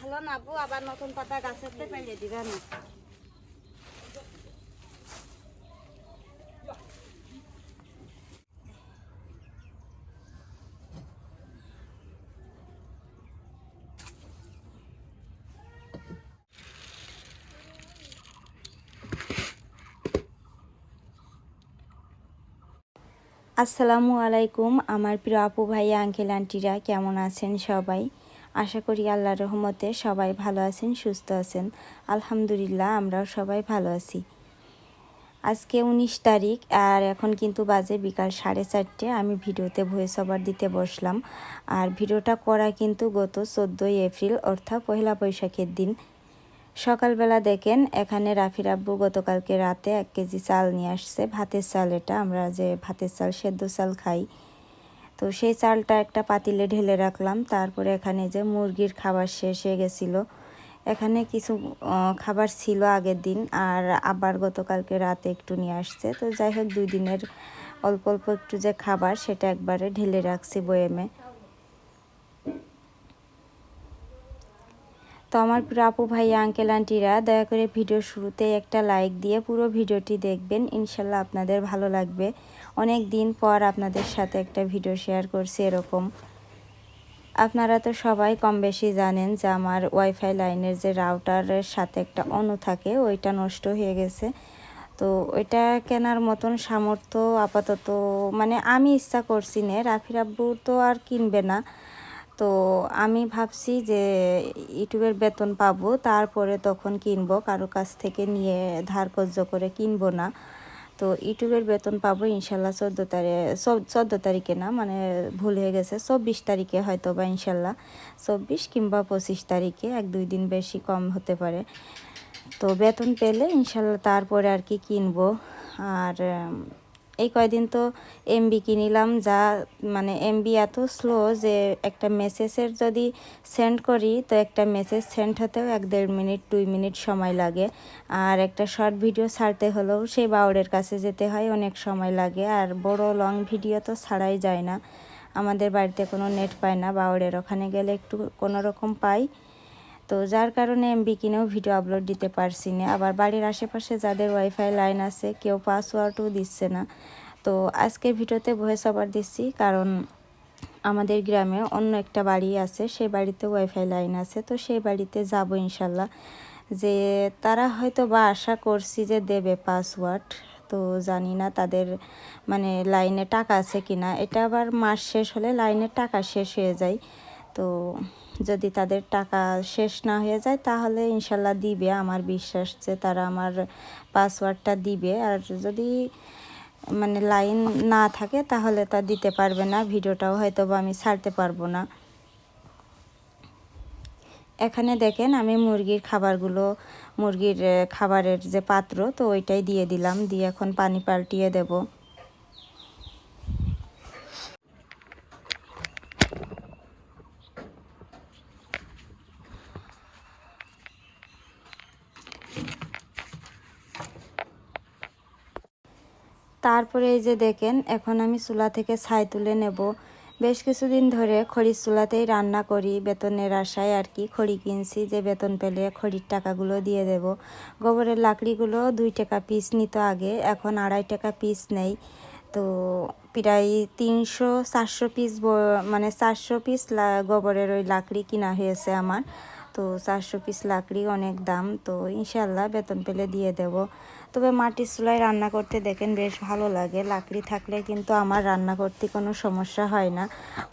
ভালো না বউ, আবার নতুন পাতা গাছেতে পেলে দিবে না। আসসালামু আলাইকুম, আমার প্রিয় আপু ভাইয়া আঙ্কেল, আন্টিরা, কেমন আছেন সবাই? আশা করি আল্লাহর রহমতে সবাই ভালো আছেন, সুস্থ আছেন। আলহামদুলিল্লাহ, আমরাও সবাই ভালো আছি। আজকে উনিশ তারিখ আর এখন কিন্তু বাজে বিকাল সাড়ে চারটে। আমি ভিডিওতে ভয়েস ওভার দিতে বসলাম। আর ভিডিওটা করা কিন্তু গত চোদ্দোই এপ্রিল, অর্থাৎ পহেলা বৈশাখের দিন। সকালবেলা দেখেন, এখানে রাফির আব্বু গতকালকে রাতে এক কেজি চাল নিয়ে আসছে। ভাতের চাল এটা, আমরা যে ভাতের চাল, সেদ্ধ চাল খাই। তো সেই চালটা একটা পাতিলে ঢেলে রাখলাম। তারপরে এখানে যে মুরগির খাবার শেষ হয়ে গেছিল। এখানে কিছু খাবার ছিল আগের দিন আর আবার গতকালকে রাতে একটু নিয়ে আসছে। তো যাই হোক, দুই দিনের অল্প অল্প একটু যে খাবার সেটা একবারে ঢেলে রাখছি বয়েমে। তো আমার প্রিয় আপু ভাই, আঙ্কেল, আন্টিরা, দয়া করে ভিডিও শুরুতে একটা লাইক দিয়ে পুরো ভিডিওটি দেখবেন। ইনশাল্লাহ আপনাদের ভালো লাগবে। অনেক দিন পর আপনাদের সাথে একটা ভিডিও শেয়ার করছি এরকম। আপনারা তো সবাই কম বেশি জানেন যে আমার ওয়াইফাই লাইনের যে রাউটারের সাথে একটা অনু থাকে, ওইটা নষ্ট হয়ে গেছে। তো ওইটা কেনার মতন সামর্থ্য আপাতত মানে আমি ইচ্ছা করছি না, রাফির আব্বু তো আর কিনবে না। তো আমি ভাবছি যে ইউটিউবের বেতন পাবো, তারপরে তখন কিনবো, কারও কাছ থেকে নিয়ে ধার করে কিনবো না। তো ইউটিউবের বেতন পাবো ইনশাল্লাহ চোদ্দ তারিখ, চোদ্দ তারিখে না মানে ভুল হয়ে গেছে, চব্বিশ তারিখে হয়তো বা ইনশাল্লাহ। চব্বিশ কিংবা পঁচিশ তারিখে এক, দুই দিন বেশি কম হতে পারে। তো বেতন পেলে ইনশাল্লাহ তারপরে আর কি কিনবো। আর এই কয়দিন তো এমবি কিনিলাম যা মানে এমবি এত স্লো যে একটা মেসেজের যদি সেন্ড করি, তো একটা মেসেজ সেন্ড হতেও এক দেড় মিনিট, দুই মিনিট সময় লাগে। আর একটা শর্ট ভিডিও ছাড়তে হলেও সেই বাউরের কাছে যেতে হয়, অনেক সময় লাগে। আর বড় লং ভিডিও তো ছাড়াই যায় না। আমাদের বাড়িতে কোনো নেট পায় না বাউরের ওখানে গেলে একটু কোনো রকম পাই। তো যার কারণে এমবি কিনেও ভিডিও আপলোড দিতে পারছি না আবার বাড়ির আশেপাশে যাদের ওয়াইফাই লাইন আছে, কেউ পাসওয়ার্ডও দিচ্ছে না। তো আজকের ভিডিওতে ভয়েস ওভার দিচ্ছি, কারণ আমাদের গ্রামে অন্য একটা বাড়ি আছে, সেই বাড়িতে ওয়াইফাই লাইন আছে, তো সেই বাড়িতে যাব ইনশাল্লাহ। যে তারা হয়তো বা আশা করছি যে দেবে পাসওয়ার্ড তো জানি না তাদের মানে লাইনে টাকা আছে কিনা। এটা আবার মাস শেষ হলে লাইনের টাকা শেষ হয়ে যায়। তো যদি তাদের টাকা শেষ না হয়ে যায়, তাহলে ইনশাল্লাহ দিবে আমার বিশ্বাস যে তারা আমার পাসওয়ার্ডটা দিবে। আর যদি মানে লাইন না থাকে, তাহলে তা দিতে পারবে না, ভিডিওটাও হয়তো বা আমি ছাড়তে পারব না। এখানে দেখেন আমি মুরগির খাবারগুলো, মুরগির খাবারের যে পাত্র, তো ওইটাই দিয়ে দিলাম, দিয়ে এখন পানি পাল্টিয়ে দেবো। তারপরে এই যে দেখেন, এখন আমি চুলা থেকে ছাই তুলে নেব। বেশ কিছুদিন ধরে খড়ির চুলাতেই রান্না করি, বেতনের আশায় আর কি খড়ি কিনছি, যে বেতন পেলে খড়ির টাকাগুলো দিয়ে দেব। গোবরের লাকড়িগুলো দুই টাকা পিস নিত আগে, এখন আড়াই টাকা পিস নেই। তো প্রায় তিনশো, চারশো পিস মানে চারশো পিস গোবরের ওই লাকড়ি কিনা হয়েছে আমার। তো চারশো পিস লাকড়ি অনেক দাম, তো ইনশাল্লাহ বেতন পেলে দিয়ে দেব। তবে মাটির চুলায় রান্না করতে দেখেন বেশ ভালো লাগে। লাকড়ি থাকলে কিন্তু আমার রান্না করতে কোনো সমস্যা হয় না।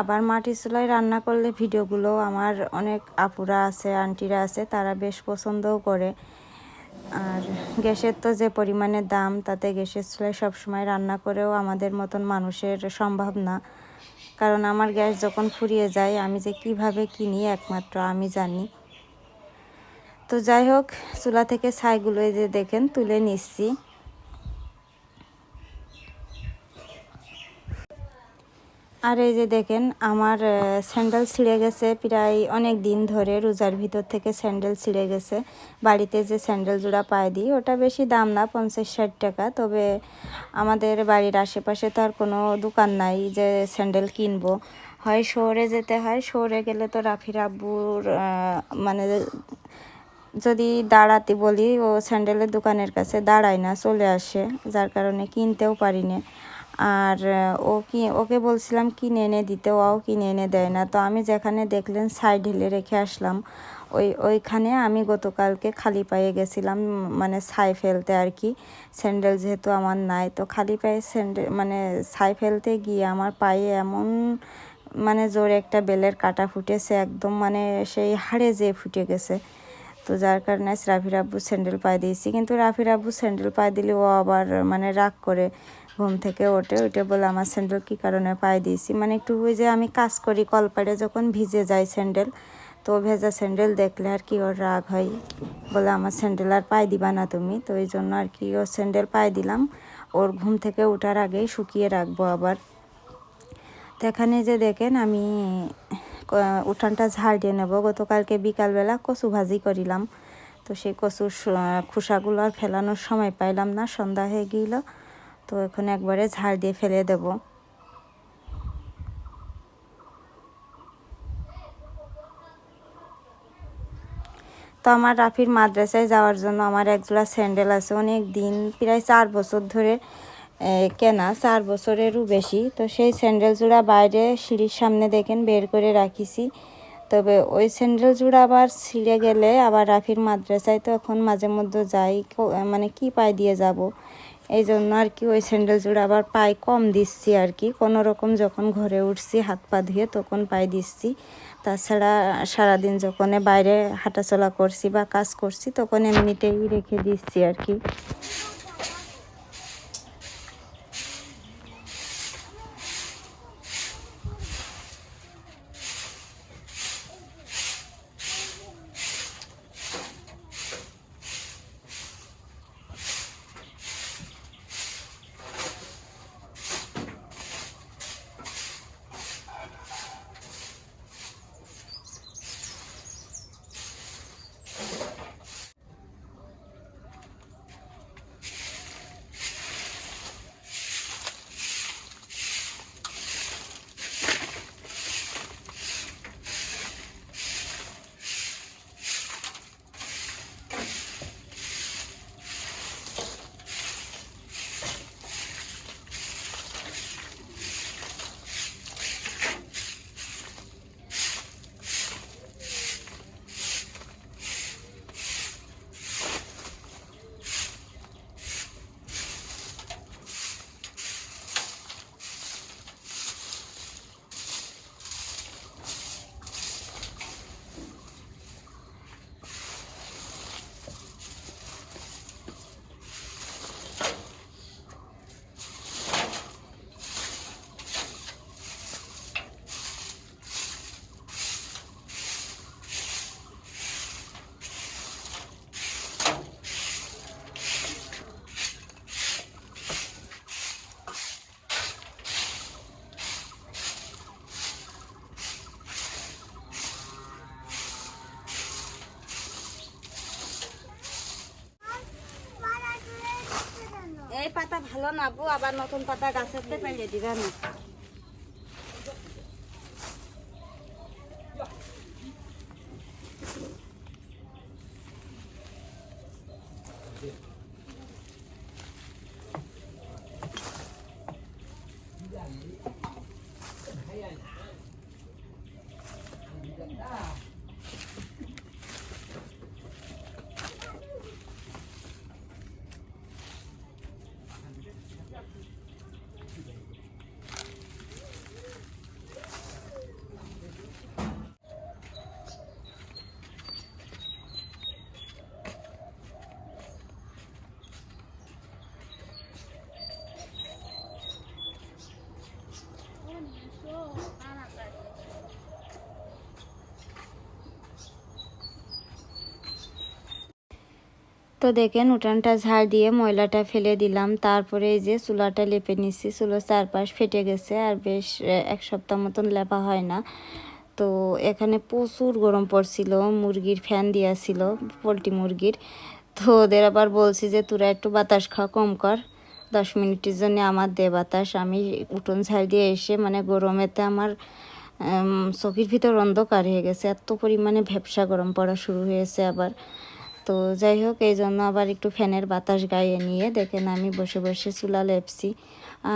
আবার মাটির চুলায় রান্না করলে ভিডিওগুলো আমার অনেক আপুরা আছে, আন্টিরা আছে, তারা বেশ পছন্দও করে। আর গ্যাসের তো যে পরিমাণে দাম, তাতে গ্যাসের চুলায় সবসময় রান্না করেও আমাদের মতন মানুষের সম্ভব না। কারণ আমার গ্যাস যখন ফুরিয়ে যায়, আমি যে কীভাবে কিনি একমাত্র আমি জানি। তো যাই হোক, চুলা থেকে ছাইগুলো যে দেখেন, তুলে নিচ্ছি। আর এই যে দেখেন, আমার স্যান্ডেল ছিঁড়ে গেছে প্রায় অনেক দিন ধরে, রোজার ভিতর থেকে স্যান্ডেল ছিঁড়ে গেছে। বাড়িতে যে স্যান্ডেল জোড়া পায়ে দিই, ওটা বেশি দাম না পঞ্চাশ ষাট টাকা। তবে আমাদের বাড়ির আশেপাশে তো আর কোনো দোকান নাই যে স্যান্ডেল কিনবো। হয় শহরে যেতে হয়, শহরে গেলে তো রাফির আব্বুর মানে যদি দাঁড়াতে বলি, ও স্যান্ডেলের দোকানের কাছে দাঁড়ায় না, চলে আসে, যার কারণে কিনতেও পারি না। আর ও কি, ওকে বলছিলাম কিনে এনে দিতে ও কিনে এনে দেয় না। তো আমি যেখানে দেখলেন, সাইড ঢেলে রেখে আসলাম। ওই, ওইখানে আমি গতকালকে খালি পায়ে গেছিলাম মানে ছাই ফেলতে আর কি। স্যান্ডেল যেহেতু আমার নাই, তো খালি পায়ে স্যান্ডেল মানে ছাই ফেলতে গিয়ে আমার পায়ে এমন মানে জোরে একটা বেলের কাটা ফুটেছে, একদম মানে সেই হাড়ে যেয়ে ফুটে গেছে। তো যার কারণে রাফির আব্বু স্যান্ডেল পায়ে দিয়েছি। কিন্তু রাফির আব্বু স্যান্ডেল পায়ে দিলে ও আবার মানে রাগ করে ঘুম থেকে ওঠে। ওইটা বলে আমার স্যান্ডেল কী কারণে পায়ে দিয়েছি? মানে একটু ওই যে আমি কাজ করি, কলপাড়ে যখন ভিজে যায় স্যান্ডেল, তো ভেজা স্যান্ডেল দেখলে আর কি ওর রাগ হয় বলে আমার স্যান্ডেল আর পায়ে দিবা না তুমি। তো এই জন্য আর কি ওর স্যান্ডেল পায়ে দিলাম। ওর ঘুম থেকে ওঠার আগেই শুকিয়ে রাখব আবার। তো এখানে যে দেখেন আমি উঠানটা ঝাড় দিয়ে নেব। গতকালকে বিকালবেলা কচু ভাজি করিলাম। তো সেই কচুর খোসাগুলো আর ফেলানোর সময় পাইলাম না, সন্ধ্যা হয়ে গেল। তো এখন একবারে ঝাড় দিয়ে ফেলে দেব। তো আমার রাফির মাদ্রাসায় যাওয়ার জন্য আমার একজোড়া স্যান্ডেল আছে। অনেক দিন, প্রায় চার বছর ধরে কেনা চার বছরেরও বেশি। তো সেই স্যান্ডেল জোড়া বাইরে সিঁড়ির সামনে দেখেন, বের করে রাখিছি। তবে ওই স্যান্ডেল জোড়া আবার ছিঁড়ে গেলে আবার রাফির মাদ্রাসায় তো এখন মাঝে মধ্যে যাই মানে কি পায়ে দিয়ে যাব? এই জন্য আর কি ওই স্যান্ডেল জোড়া আবার পায়ে কম দিচ্ছি আর কি। কোনো রকম যখন ঘরে উঠছি, হাত পা ধুয়ে তখন পায়ে দিচ্ছি। তাছাড়া সারাদিন যখন বাইরে হাঁটাচলা করছি বা কাজ করছি, তখন এমনিতেই রেখে দিচ্ছি আর কি। পাতা ভালো না আবার নতুন পাতা গাছের পেলে দিবা না। তো দেখেন উঠানটা ঝাড় দিয়ে ময়লাটা ফেলে দিলাম। তারপরে এই যে চুলাটা লেপে নিচ্ছি চুলোর চারপাশ ফেটে গেছে আর বেশ এক সপ্তাহ মতন লেপা হয় না। তো এখানে প্রচুর গরম পড়ছিল, মুরগির ফ্যান দেওয়া ছিল, পোলট্রি মুরগির। তো ওদের আবার বলছি যে, তোরা একটু বাতাস খাওয়া কম কর। দশ মিনিটের জন্য আমার দে বাতাস। আমি উঠোন ঝাড় দিয়ে এসে মানে গরমেতে আমার চোখের ভিতর অন্ধকার হয়ে গেছে। এত পরিমাণে ভ্যাবসা গরম পড়া শুরু হয়েছে আবার। তো যাই হোক, এই জন্য আবার একটু ফ্যানের বাতাস গায়ে নিয়ে দেখেন আমি বসে বসে চুলা লেপছি।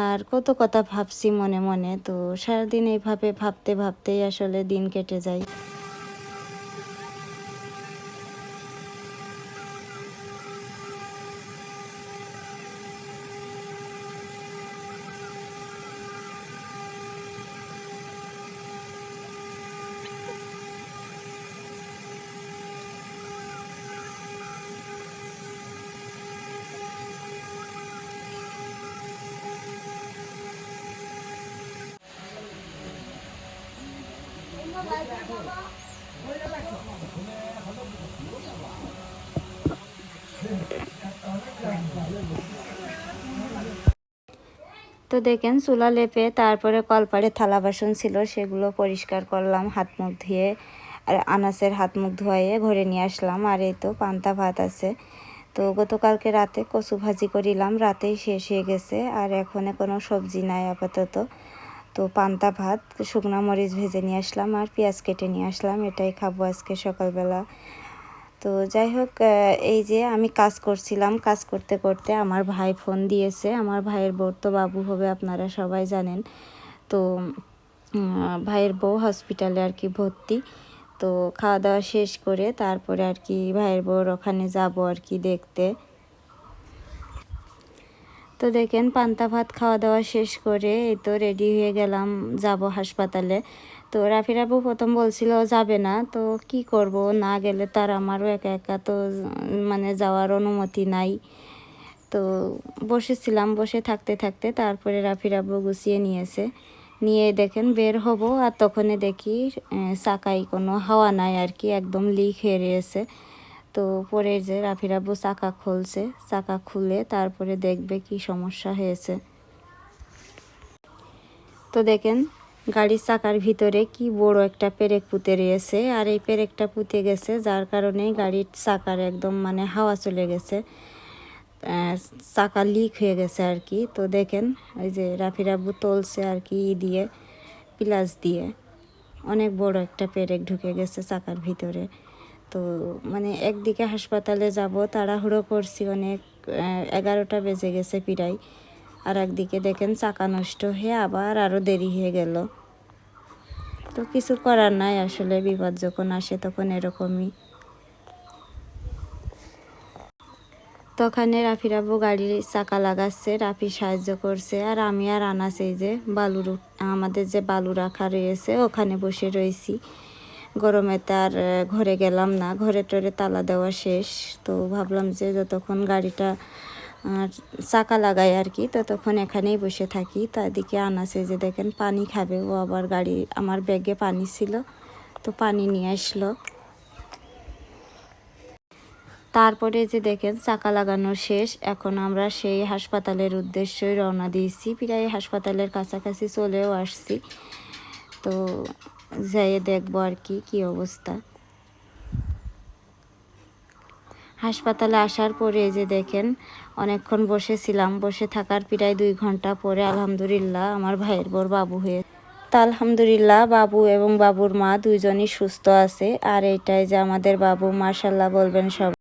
আর কত কথা ভাবছি মনে মনে, তো সারাদিন এইভাবে ভাবতে ভাবতেই আসলে দিন কেটে যায়। তো দেখেন, চুলা লেপে তারপরে কলপাড়ে থালা বাসন ছিল, সেগুলো পরিষ্কার করলাম, হাত মুখ ধুয়ে, আর আনাসের হাত মুখ ধোয়াইয়ে ঘরে নিয়ে আসলাম, আর এই তো পান্তা ভাত আছে। তো গতকালকে রাতে কচু ভাজি করিলাম, রাতেই শেষ হয়ে গেছে, আর এখনে কোনো সবজি নাই আপাতত। তো পান্তা ভাত, শুকনা মরিচ ভেজে নিয়ে আসলাম আর পেঁয়াজ কেটে নিয়ে আসলাম, এটাই খাব আজকে সকালবেলা। তো যাই হোক এই যে আমি কাজ করছিলাম, কাজ করতে করতে আমার ভাই ফোন দিয়েছে, আমার ভাইয়ের বউর তো বাবু হবে আপনারা সবাই জানেন। তো ভাইয়ের বউ হসপিটালে আর কি ভর্তি। তো খাওয়া দাওয়া শেষ করে তারপরে আর কি ভাইয়ের বউর ওখানে যাব আর কি দেখতে। তো দেখেন, পান্তা ভাত খাওয়া দাওয়া শেষ করে এই তো রেডি হয়ে গেলাম, যাব হাসপাতালে। তো রাফির আপু প্রথম বলছিল, যাবে না, তো কি করব? না গেলে তার আমারও একা একা তো মানে যাওয়ার অনুমতি নাই। তো বসেছিলাম, বসে থাকতে থাকতে তারপরে রাফির আব্বু গুছিয়ে নিয়েছে। নিয়ে দেখেন, বের হব আর তখনই দেখি চাকায় কোনো হাওয়া নাই আর কি, একদম লিক হয়ে রয়েছে। তো পরে যে রাফির আব্বু চাকা খুলছে, চাকা খুলে তারপরে দেখবে কি সমস্যা হয়েছে। তো দেখেন, গাড়ির চাকার ভিতরে কি বড় একটা পেরেক পুঁতে রয়েছে, আর এই পেরেকটা পুঁতে গেছে যার কারণে গাড়ির চাকার একদম মানে হাওয়া চলে গেছে চাকা লিক হয়ে গেছে আর কি। তো দেখেন ওই যে রাফির আব্বু তলছে আর কি ই দিয়ে, প্লাস দিয়ে, অনেক বড় একটা পেরেক ঢুকে গেছে চাকার ভিতরে। তো মানে একদিকে হাসপাতালে যাব, তাড়াহুড়ো করছি অনেক এগারোটা বেজে গেছে প্রায়। আর একদিকে দেখেন চাকা নষ্ট হয়ে আবার আরও দেরি হয়ে গেল। তো কিছু করার নাই আসলে, বিপদ যখন আসে তখন এরকমই। তখনে রাফির আব্বু গাড়ির চাকা লাগাচ্ছে, রাফি সাহায্য করছে। আর আমি আর আনাস যে বালু রু- আমাদের যে বালু রাখা রয়েছে, ওখানে বসে রয়েছি। গরমে তার ঘরে গেলাম না। ঘরে টরে তালা দেওয়া শেষ। তো ভাবলাম যে যতক্ষণ গাড়িটা চাকা লাগাই আর কি, ততক্ষণ এখানেই বসে থাকি। তাদিকে আনাসে যে দেখেন পানি খাবে। ও আবার গাড়ি, আমার ব্যাগে পানি ছিল, তো পানি নিয়ে আসলো। তারপরে যে দেখেন চাকা লাগানো শেষ। এখন আমরা সেই হাসপাতালের উদ্দেশ্যই রওনা দিয়েছি। প্রায় হাসপাতালের কাছাকাছি চলেও আসছি। তো যাইয়ে দেখব আর কি কি অবস্থা। হাসপাতালে আসার পরে এই যে দেখেন, অনেকক্ষণ বসেছিলাম। বসে থাকার প্রায় দুই ঘণ্টা পরে আলহামদুলিল্লাহ আমার ভাইয়ের বোর বাবু হয়ে তা আলহামদুলিল্লাহ বাবু এবং বাবুর মা দুইজনই সুস্থ আছে। আর এটাই যে আমাদের বাবু মার্শাল্লাহ বলবেন সব।